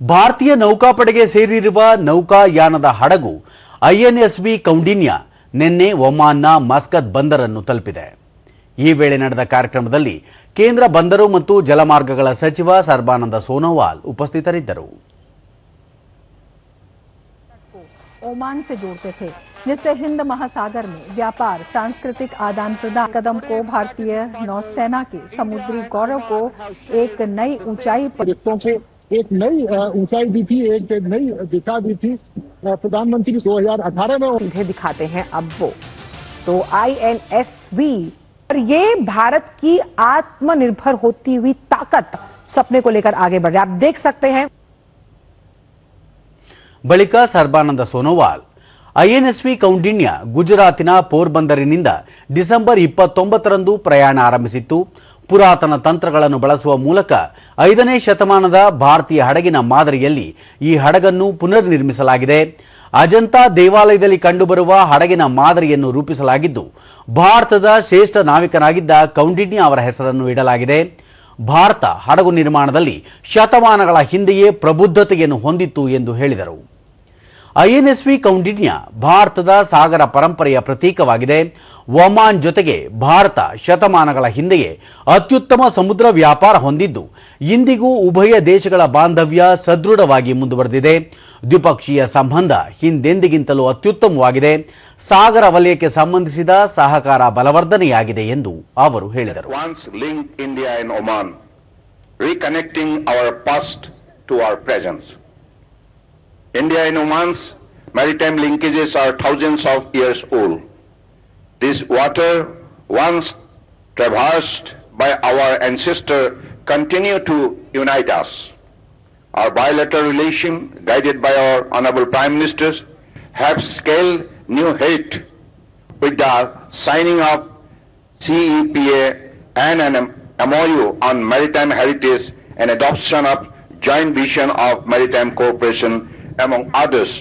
ಭಾರತೀಯ ನೌಕಾಪಡೆಗೆ ಸೇರಿರುವ ನೌಕಾಯಾನದ ಹಡಗು ಐಎನ್ಎಸ್ವಿ ಕೌಂಡಿನ್ಯ ನಿನ್ನೆ ಒಮಾನ್ನ ಮಸ್ಕತ್ ಬಂದರನ್ನು ತಲುಪಿದೆ ಈ ವೇಳೆ ನಡೆದ ಕಾರ್ಯಕ್ರಮದಲ್ಲಿ ಕೇಂದ್ರ ಬಂದರು ಮತ್ತು ಜಲಮಾರ್ಗಗಳ ಸಚಿವ ಸರ್ಬಾನಂದ ಸೋನೋವಾಲ್ ಉಪಸ್ಥಿತರಿದ್ದರು ओमान से जोड़ते थे जिससे हिंद महासागर में व्यापार सांस्कृतिक आदान प्रदान कदम को भारतीय नौसेना के समुद्री गौरव को एक नई ऊंचाई पर प्रोजेक्टों को एक नई अ, ऊंचाई दी थी एक नई दिशा दी थी अ, प्रधानमंत्री 2018 में सीधे दिखाते हैं अब वो तो आईएनएसवी और ये भारत की आत्मनिर्भर होती हुई ताकत सपने को लेकर आगे बढ़ रहा है आप देख सकते हैं ಬಳಿಕ ಸರ್ಬಾನಂದ ಸೋನೋವಾಲ್ ಐಎನ್ಎಸ್ವಿ ಕೌಂಡಿನ್ಯ ಗುಜರಾತಿನ ಪೋರ್ಬಂದರಿನಿಂದ ಡಿಸೆಂಬರ್ ಇಪ್ಪತ್ತೊಂಬತ್ತರಂದು ಪ್ರಯಾಣ ಆರಂಭಿಸಿತ್ತು ಪುರಾತನ ತಂತ್ರಗಳನ್ನು ಬಳಸುವ ಮೂಲಕ ಐದನೇ ಶತಮಾನದ ಭಾರತೀಯ ಹಡಗಿನ ಮಾದರಿಯಲ್ಲಿ ಈ ಹಡಗನ್ನು ಪುನರ್ ನಿರ್ಮಿಸಲಾಗಿದೆ ಅಜಂತಾ ದೇವಾಲಯದಲ್ಲಿ ಕಂಡುಬರುವ ಹಡಗಿನ ಮಾದರಿಯನ್ನು ರೂಪಿಸಲಾಗಿದ್ದು, ಭಾರತದ ಶ್ರೇಷ್ಠ ನಾವಿಕನಾಗಿದ್ದ ಕೌಂಡಿನ್ಯ ಅವರ ಹೆಸರನ್ನು ಇಡಲಾಗಿದೆ. ಭಾರತ ಹಡಗು ನಿರ್ಮಾಣದಲ್ಲಿ ಶತಮಾನಗಳ ಹಿಂದೆಯೇ ಪ್ರಬುದ್ಧತೆಯನ್ನು ಹೊಂದಿತ್ತು ಎಂದು ಹೇಳಿದರು. ಐಎನ್ಎಸ್ವಿ ಕೌಂಡಿನ್ಯ ಭಾರತದ ಸಾಗರ ಪರಂಪರೆಯ ಪ್ರತೀಕವಾಗಿದೆ. ಒಮಾನ್ ಜೊತೆಗೆ ಭಾರತ ಶತಮಾನಗಳ ಹಿಂದೆಯೇ ಅತ್ಯುತ್ತಮ ಸಮುದ್ರ ವ್ಯಾಪಾರ ಹೊಂದಿದ್ದು, ಇಂದಿಗೂ ಉಭಯ ದೇಶಗಳ ಬಾಂಧವ್ಯ ಸದೃಢವಾಗಿ ಮುಂದುವರೆದಿದೆ. ದ್ವಿಪಕ್ಷೀಯ ಸಂಬಂಧ ಹಿಂದೆಂದಿಗಿಂತಲೂ ಅತ್ಯುತ್ತಮವಾಗಿದೆ. ಸಾಗರ ವಲಯಕ್ಕೆ ಸಂಬಂಧಿಸಿದ ಸಹಕಾರ ಬಲವರ್ಧನೆಯಾಗಿದೆ ಎಂದು ಅವರು ಹೇಳಿದರು. Reconnecting our past to our present. India and Oman's maritime linkages are thousands of years old. This water, once traversed by our ancestor, continue to unite us. Our bilateral relation, guided by our honorable prime ministers, have scaled new height with the signing of CEPA and an MOU on maritime heritage and adoption of joint vision of maritime cooperation among others.